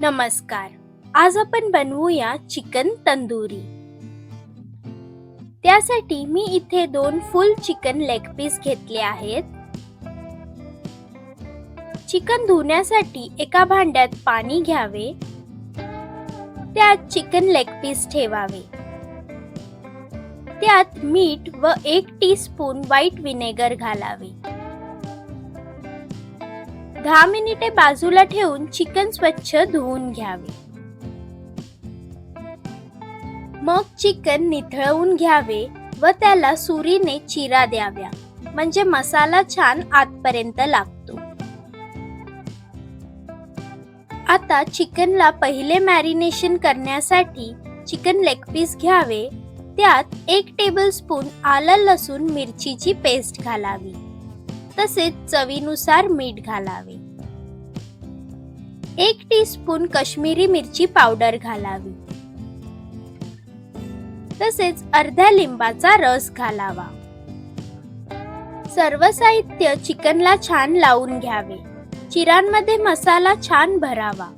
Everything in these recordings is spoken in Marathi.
नमस्कार. आज आपण बनवूया चिकन तंदुरी. त्यासाठी मी इथे दोन फुल चिकन लेग पीस घेतले आहेत. चिकन धुण्यासाठी एका भांड्यात पाणी घ्यावे. त्यात चिकन लेग पीस ठेवावे. त्यात मीठ व एक टी स्पून व्हाईट विनेगर घालावे. दहा मिनिटे बाजूला ठेवून चिकन स्वच्छ धुवून घ्यावे. मग चिकन निथळवून घ्यावे व त्याला सुरीने चिरा द्याव्या. म्हणजे मसाला छान आतपर्यंत लागतो. आता चिकनला पहिले मॅरिनेशन करण्यासाठी चिकन लेग पीस घ्यावे. त्यात एक टेबल स्पून आलं लसूण मिरचीची पेस्ट घालावी. तसेच चवीनुसार मीठ घालावे. एक टीस्पून कश्मीरी मिरची पावडर घालावी. तसेच अर्ध्या लिंबाचा रस घालावा. सर्व साहित्य चिकनला छान लावून घ्यावे. चिरांमध्ये मसाला छान भरावा.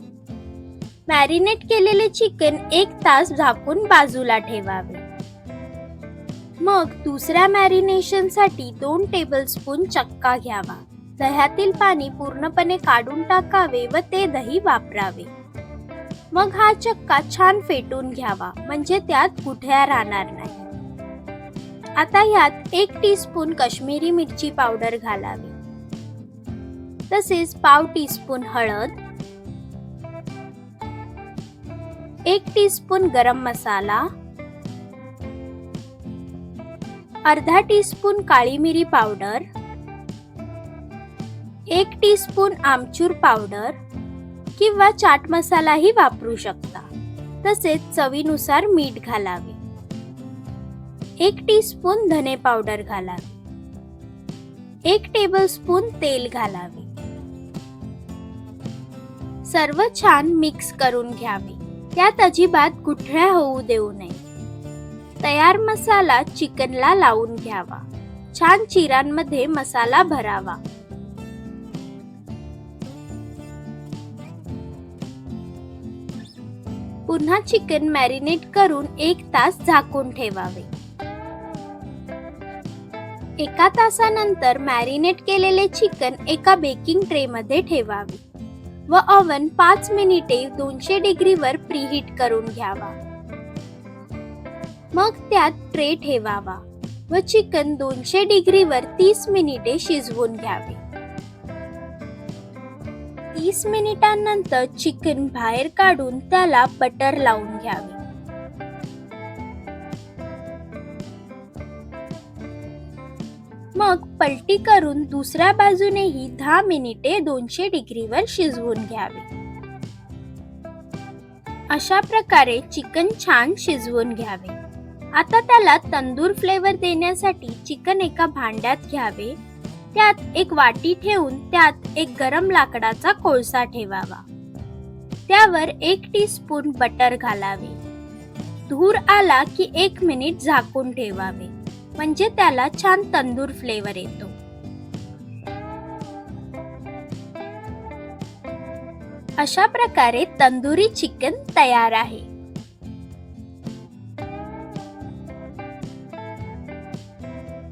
मॅरिनेट केलेले चिकन एक तास झाकून बाजूला ठेवावे. मग दुसऱ्या मॅरिनेशनसाठी दोन टेबलस्पून चक्का घ्यावा. दह्यातील पाणी पूर्णपणे काढून टाकावे व ते दही वापरावे. मग हा चक्का छान फेटून घ्यावा म्हणजे त्यात गुठळ्या राहणार नाही. आता यात एक टी स्पून मिरची पावडर घालावी. तसेच पाव टी स्पून हळद एक टी स्पून गरम मसाला अर्धा टीस्पून काळी मिरी पावडर एक टीस्पून आमचूर पावडर किंवा चाट मसालाही वापरू शकता. तसेच चवीनुसार मीठ घालावे. एक टीस्पून धने पावडर घालावे. एक टेबलस्पून तेल घालावे. सर्व छान मिक्स करून घ्यावे. त्यात अजिबात गुठळ्या होऊ देऊ नये. तयार मसाला चिकनला लावून घ्यावा. छान चिरांमध्ये मसाला भरावा. पुन्हा चिकन मॅरिनेट करून एक तास झाकून ठेवावे. एका तासानंतर मॅरिनेट केलेले चिकन एका बेकिंग ट्रे मध्ये ठेवावे. व ओव्हन पाच मिनिटे दोनशे डिग्रीवर प्रीहीट करून घ्यावा. मग त्यात ट्रे ठेवावा व चिकन दोनशे डिग्रीवर तीस मिनिटे शिजवून घ्यावे. तीस मिनिटांनंतर चिकन बाहेर काढून त्याला बटर लावून घ्यावे. मग पलटी करून दुसऱ्या बाजूनेही दहा मिनिटे दोनशे डिग्रीवर शिजवून घ्यावे. अशा प्रकारे चिकन छान शिजवून घ्यावे. आता त्याला तंदूर फ्लेवर देण्यासाठी चिकन एका भांड्यात घ्यावे. त्यात एक वाटी ठेवून त्यात एक गरम लाकडाचा कोळसा ठेवावा. त्यावर एक टी स्पून बटर घालावे. धूर आला की एक मिनिट झाकून ठेवावे. म्हणजे त्याला छान तंदूर फ्लेवर येतो. अशा प्रकारे तंदुरी चिकन तयार आहे.